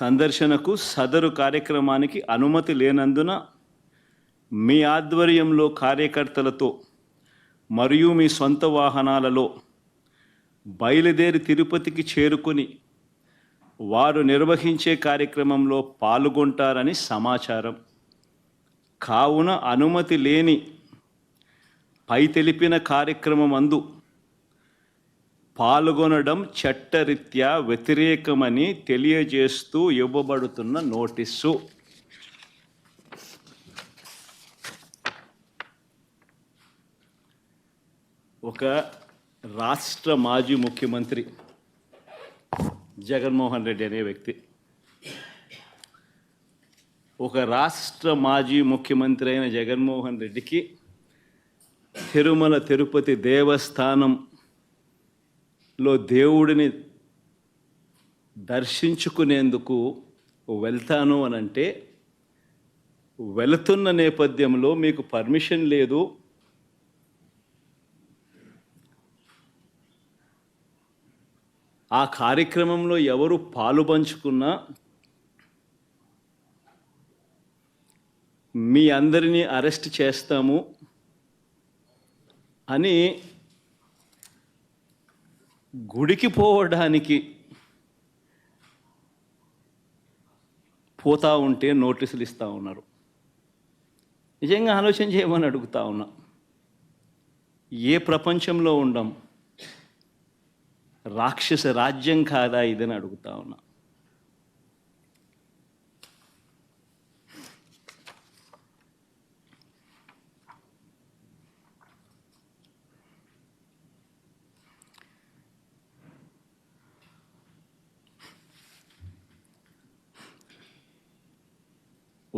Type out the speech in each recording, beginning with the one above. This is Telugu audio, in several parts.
సందర్శనకు సదరు కార్యక్రమానికి అనుమతి లేనందున మీ ఆధ్వర్యంలో కార్యకర్తలతో మరియు మీ సొంత వాహనాలలో బయలుదేరి తిరుపతికి చేరుకుని వారు నిర్వహించే కార్యక్రమంలో పాల్గొంటారని సమాచారం. కావున అనుమతి లేని పై తెలిపిన కార్యక్రమం అందు పాల్గొనడం చట్టరీత్యా వ్యతిరేకమని తెలియజేస్తూ ఇవ్వబడుతున్న నోటీసు. ఒక రాష్ట్ర మాజీ ముఖ్యమంత్రి జగన్మోహన్ రెడ్డి అనే వ్యక్తి. ఒక రాష్ట్ర మాజీ ముఖ్యమంత్రి అయిన జగన్మోహన్ రెడ్డికి తిరుమల తిరుపతి దేవస్థానం లో దేవుడిని దర్శించుకునేందుకు వెళ్తాను అని అంటే వెళుతున్న నేపథ్యంలో మీకు పర్మిషన్ లేదు. ఆ కార్యక్రమంలో ఎవరు పాలు పంచుకున్నా మీ అందరినీ అరెస్ట్ చేస్తాము అని గుడికి పోవడానికి పోతా ఉంటే నోటీసులు ఇస్తూ ఉన్నారు. నిజంగా ఆలోచన చేయమని అడుగుతా ఉన్నా. ఏ ప్రపంచంలో ఉండం? రాక్షస రాజ్యం కాదా ఇదని అడుగుతా ఉన్నా.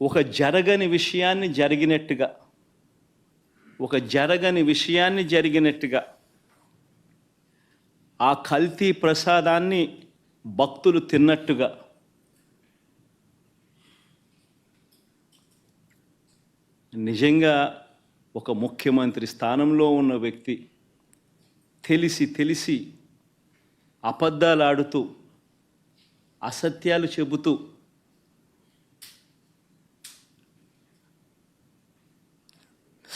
ఒక జరగని విషయాన్ని జరిగినట్టుగా ఒక జరగని విషయాన్ని జరిగినట్టుగా ఆ కల్తీ ప్రసాదాన్ని భక్తులు తిన్నట్టుగా నిజంగా ఒక ముఖ్యమంత్రి స్థానంలో ఉన్న వ్యక్తి తెలిసి తెలిసి అబద్ధాలు ఆడుతూ అసత్యాలు చెబుతూ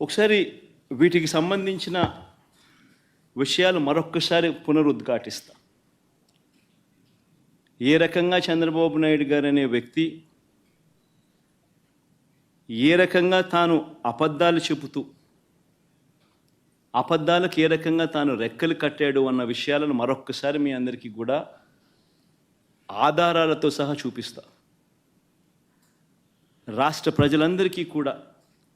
ఒకసారి వీటికి సంబంధించిన విషయాలు మరొక్కసారి పునరుద్ఘాటిస్తా. ఏ రకంగా చంద్రబాబు నాయుడు గారు అనే వ్యక్తి ఏ రకంగా తాను అబద్ధాలు చెబుతూ అబద్ధాలకు ఏ రకంగా తాను రెక్కలు కట్టాడు అన్న విషయాలను మరొక్కసారి మీ అందరికీ కూడా ఆధారాలతో సహా చూపిస్తా. రాష్ట్ర ప్రజలందరికీ కూడా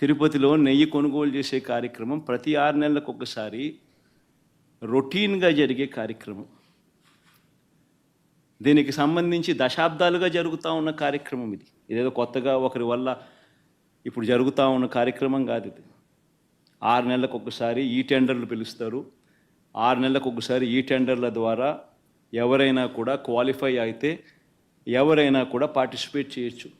తిరుపతిలో నెయ్యి కొనుగోలు చేసే కార్యక్రమం ప్రతి ఆరు నెలలకు ఒకసారి రొటీన్గా జరిగే కార్యక్రమం. దీనికి సంబంధించి దశాబ్దాలుగా జరుగుతూ ఉన్న కార్యక్రమం ఇది. ఇదేదో కొత్తగా ఒకరి వల్ల ఇప్పుడు జరుగుతూ ఉన్న కార్యక్రమం కాదు ఇది. ఆరు నెలలకు ఒకసారి ఈ టెండర్లు పిలుస్తారు. ఆరు నెలలకు ఒకసారి ఈ టెండర్ల ద్వారా ఎవరైనా కూడా క్వాలిఫై అయితే ఎవరైనా కూడా పార్టిసిపేట్ చేయొచ్చు.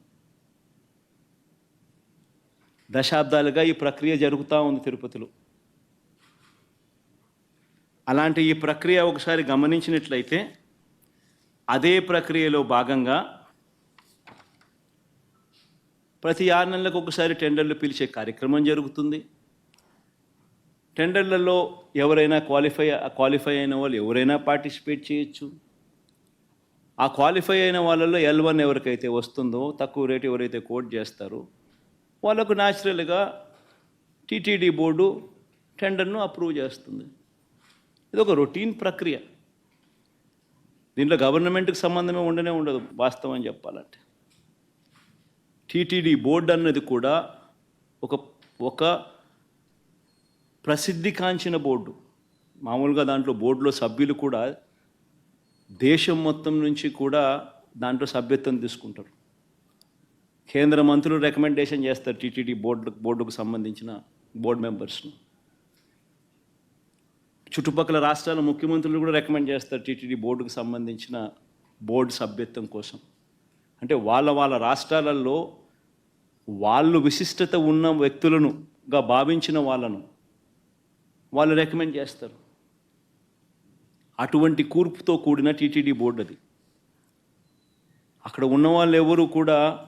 దశాబ్దాలుగా ఈ ప్రక్రియ జరుగుతూ ఉంది తిరుపతిలో. అలాంటి ఈ ప్రక్రియ ఒకసారి గమనించినట్లయితే అదే ప్రక్రియలో భాగంగా ప్రతి ఆరు నెలలకు ఒకసారి టెండర్లు పిలిచే కార్యక్రమం జరుగుతుంది. టెండర్లలో ఎవరైనా క్వాలిఫై క్వాలిఫై అయిన వాళ్ళు ఎవరైనా పార్టిసిపేట్ చేయొచ్చు. ఆ క్వాలిఫై అయిన వాళ్ళలో ఎల్ వన్ ఎవరికైతే వస్తుందో తక్కువ రేటు ఎవరైతే కోట్ చేస్తారో వాళ్ళకు న్యాచురల్గా టీటీడీ బోర్డు టెండర్ను అప్రూవ్ చేస్తుంది. ఇది ఒక రొటీన్ ప్రక్రియ. దీంట్లో గవర్నమెంట్కి సంబంధమే ఉండనే ఉండదు వాస్తవం చెప్పాలంటే. టీటీడీ బోర్డు అన్నది కూడా ఒక ఒక ప్రసిద్ధి కాంచిన బోర్డు. మామూలుగా దాంట్లో బోర్డులో సభ్యులు కూడా దేశం మొత్తం నుంచి కూడా దాంట్లో సభ్యత్వం తీసుకుంటారు. కేంద్ర మంత్రులు రికమెండేషన్ చేస్తారు టీటీడీ బోర్డు బోర్డుకు సంబంధించిన బోర్డు మెంబర్స్ను. చుట్టుపక్కల రాష్ట్రాల ముఖ్యమంత్రులు కూడా రికమెండ్ చేస్తారు టీటీడీ బోర్డుకు సంబంధించిన బోర్డు సభ్యత్వం కోసం. అంటే వాళ్ళ వాళ్ళ రాష్ట్రాలలో వాళ్ళు విశిష్టత ఉన్న వ్యక్తులనుగా భావించిన వాళ్ళను వాళ్ళు రికమెండ్ చేస్తారు. అటువంటి కూర్పుతో కూడిన టీటీడీ బోర్డు అది. అక్కడ ఉన్న వాళ్ళు ఎవరు కూడా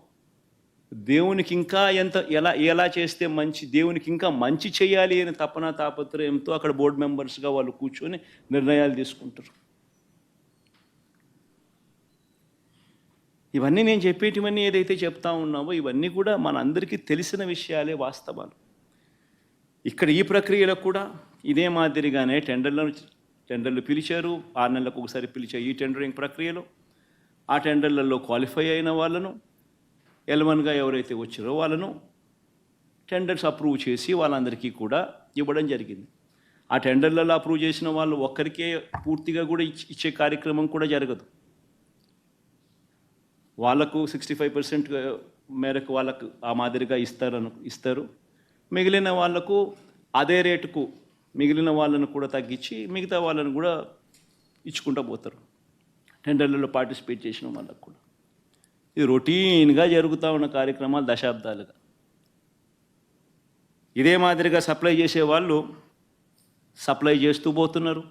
దేవునికి ఇంకా ఎంత ఎలా ఎలా చేస్తే మంచి దేవునికి ఇంకా మంచి చేయాలి అని తపన తాపత్రయంతో అక్కడ బోర్డు మెంబర్స్గా వాళ్ళు కూర్చొని నిర్ణయాలు తీసుకుంటారు. ఇవన్నీ నేను చెప్పేటివన్నీ ఏదైతే చెప్తా ఉన్నామో ఇవన్నీ కూడా మనందరికీ తెలిసిన విషయాలే వాస్తవాలు. ఇక్కడ ఈ ప్రక్రియలో కూడా ఇదే మాదిరిగానే టెండర్లను టెండర్లు పిలిచారు. ఆరు నెలలకు ఒకసారి పిలిచే ఈ టెండరింగ్ ప్రక్రియలో ఆ టెండర్లలో క్వాలిఫై అయిన వాళ్ళను ఎలవన్గా ఎవరైతే వచ్చారో వాళ్ళను టెండర్స్ అప్రూవ్ చేసి వాళ్ళందరికీ కూడా ఇవ్వడం జరిగింది. ఆ టెండర్లలో అప్రూవ్ చేసిన వాళ్ళు ఒక్కరికే పూర్తిగా కూడా ఇచ్చే కార్యక్రమం కూడా జరగదు. వాళ్ళకు సిక్స్టీ ఫైవ్ పర్సెంట్ మేరకు వాళ్ళకు ఆ మాదిరిగా ఇస్తారను ఇస్తారు. మిగిలిన వాళ్ళకు అదే రేటుకు మిగిలిన వాళ్ళను కూడా తగ్గించి మిగతా వాళ్ళను కూడా ఇచ్చుకుంటూ పోతారు. టెండర్లలో పార్టిసిపేట్ చేసిన వాళ్ళకు కూడా. ఇది రొటీన్గా జరుగుతూ ఉన్న కార్యక్రమాలు దశాబ్దాలుగా. ఇదే మాదిరిగా సప్లై చేసే వాళ్ళు సప్లై చేస్తూ పోతున్నారు.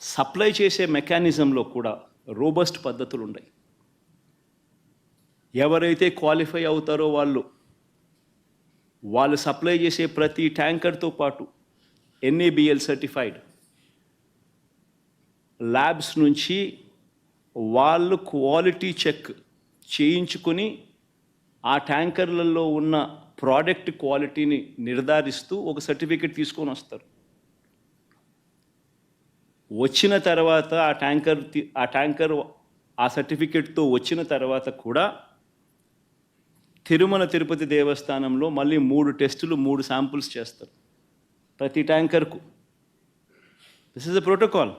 సప్లై చేసే మెకానిజంలో కూడా రోబస్ట్ పద్ధతులు ఉన్నాయి ఎవరైతే క్వాలిఫై అవుతారో వాళ్ళు వాళ్ళు సప్లై చేసే ప్రతి ట్యాంకర్తో పాటు ఎన్ఏబిఎల్ సర్టిఫైడ్ ల్యాబ్స్ నుంచి వాళ్ళు క్వాలిటీ చెక్ చేయించుకొని ఆ ట్యాంకర్లలో ఉన్న ప్రోడక్ట్ క్వాలిటీని నిర్ధారిస్తూ ఒక సర్టిఫికెట్ తీసుకొని వస్తారు. వచ్చిన తర్వాత ఆ ట్యాంకర్ ఆ ట్యాంకర్ ఆ సర్టిఫికెట్తో వచ్చిన తర్వాత కూడా తిరుమల తిరుపతి దేవస్థానంలో మళ్ళీ మూడు టెస్టులు మూడు శాంపుల్స్ చేస్తారు. ప్రతి ట్యాంకర్కు. This is the protocol